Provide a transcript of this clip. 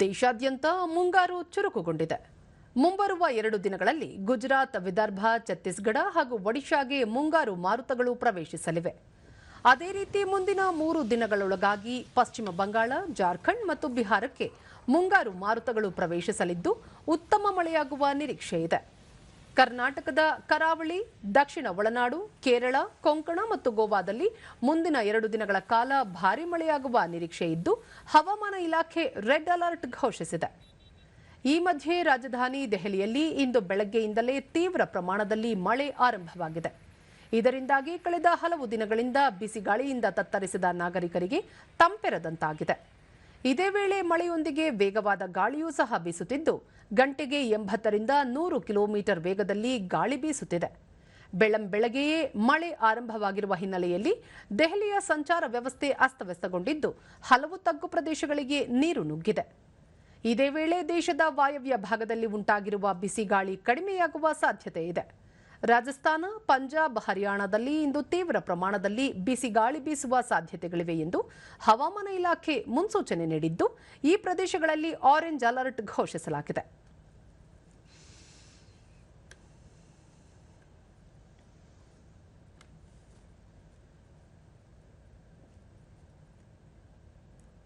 ದೇಶಾದ್ಯಂತ ಮುಂಗಾರು ಚುರುಕುಗೊಂಡಿದೆ. ಮುಂಬರುವ ಎರಡು ದಿನಗಳಲ್ಲಿ ಗುಜರಾತ್, ವಿದರ್ಭ, ಛತ್ತೀಸ್ಗಢ ಹಾಗೂ ಒಡಿಶಾಗೆ ಮುಂಗಾರು ಮಾರುತಗಳು ಪ್ರವೇಶಿಸಲಿವೆ. ಅದೇ ರೀತಿ ಮುಂದಿನ ಮೂರು ದಿನಗಳೊಳಗಾಗಿ ಪಶ್ಚಿಮ ಬಂಗಾಳ, ಜಾರ್ಖಂಡ್ ಮತ್ತು ಬಿಹಾರಕ್ಕೆ ಮುಂಗಾರು ಮಾರುತಗಳು ಪ್ರವೇಶಿಸಲಿದ್ದು, ಉತ್ತಮ ಮಳೆಯಾಗುವ ನಿರೀಕ್ಷೆ ಇದೆ. ಕರ್ನಾಟಕದ ಕರಾವಳಿ, ದಕ್ಷಿಣ ಒಳನಾಡು, ಕೇರಳ, ಕೊಂಕಣ ಮತ್ತು ಗೋವಾದಲ್ಲಿ ಮುಂದಿನ ಎರಡು ದಿನಗಳ ಕಾಲ ಭಾರೀ ಮಳೆಯಾಗುವ ನಿರೀಕ್ಷೆ ಇದ್ದು, ಹವಾಮಾನ ಇಲಾಖೆ ರೆಡ್ ಅಲರ್ಟ್ ಘೋಷಿಸಿದೆ. ಈ ಮಧ್ಯೆ ರಾಜಧಾನಿ ದೆಹಲಿಯಲ್ಲಿ ಇಂದು ಬೆಳಗ್ಗೆಯಿಂದಲೇ ತೀವ್ರ ಪ್ರಮಾಣದಲ್ಲಿ ಮಳೆ ಆರಂಭವಾಗಿದೆ. ಇದರಿಂದಾಗಿ ಕಳೆದ ಹಲವು ದಿನಗಳಿಂದ ಬಿಸಿಗಾಳಿಯಿಂದ ತತ್ತರಿಸಿದ ನಾಗರಿಕರಿಗೆ ತಂಪೆರದಂತಾಗಿದೆ. ಇದೇ ವೇಳೆ ಮಳೆಯೊಂದಿಗೆ ವೇಗವಾದ ಗಾಳಿಯೂ ಸಹ ಬೀಸುತ್ತಿದ್ದು, ಗಂಟೆಗೆ ಎಂಬತ್ತರಿಂದ ನೂರು ಕಿಲೋಮೀಟರ್ ವೇಗದಲ್ಲಿ ಗಾಳಿ ಬೀಸುತ್ತಿದೆ. ಬೆಳ್ಳಂಬೆಳಗ್ಗೆಯೇ ಮಳೆ ಆರಂಭವಾಗಿರುವ ಹಿನ್ನೆಲೆಯಲ್ಲಿ ದೆಹಲಿಯ ಸಂಚಾರ ವ್ಯವಸ್ಥೆ ಅಸ್ತವ್ಯಸ್ತಗೊಂಡಿದ್ದು, ಹಲವು ತಗ್ಗು ಪ್ರದೇಶಗಳಿಗೆ ನೀರು ನುಗ್ಗಿದೆ. ಇದೇ ವೇಳೆ ದೇಶದ ವಾಯವ್ಯ ಭಾಗದಲ್ಲಿ ಉಂಟಾಗಿರುವ ಬಿಸಿಗಾಳಿ ಕಡಿಮೆಯಾಗುವ ಸಾಧ್ಯತೆ ಇದೆ. ರಾಜಸ್ಥಾನ, ಪಂಜಾಬ್, ಹರಿಯಾಣದಲ್ಲಿ ಇಂದು ತೀವ್ರ ಪ್ರಮಾಣದಲ್ಲಿ ಬಿಸಿ ಗಾಳಿ ಬೀಸುವ ಸಾಧ್ಯತೆಗಳಿವೆ ಎಂದು ಹವಾಮಾನ ಇಲಾಖೆ ಮುನ್ಸೂಚನೆ ನೀಡಿದ್ದು, ಈ ಪ್ರದೇಶಗಳಲ್ಲಿ ಆರೆಂಜ್ ಅಲರ್ಟ್ ಘೋಷಿಸಲಾಗಿದೆ.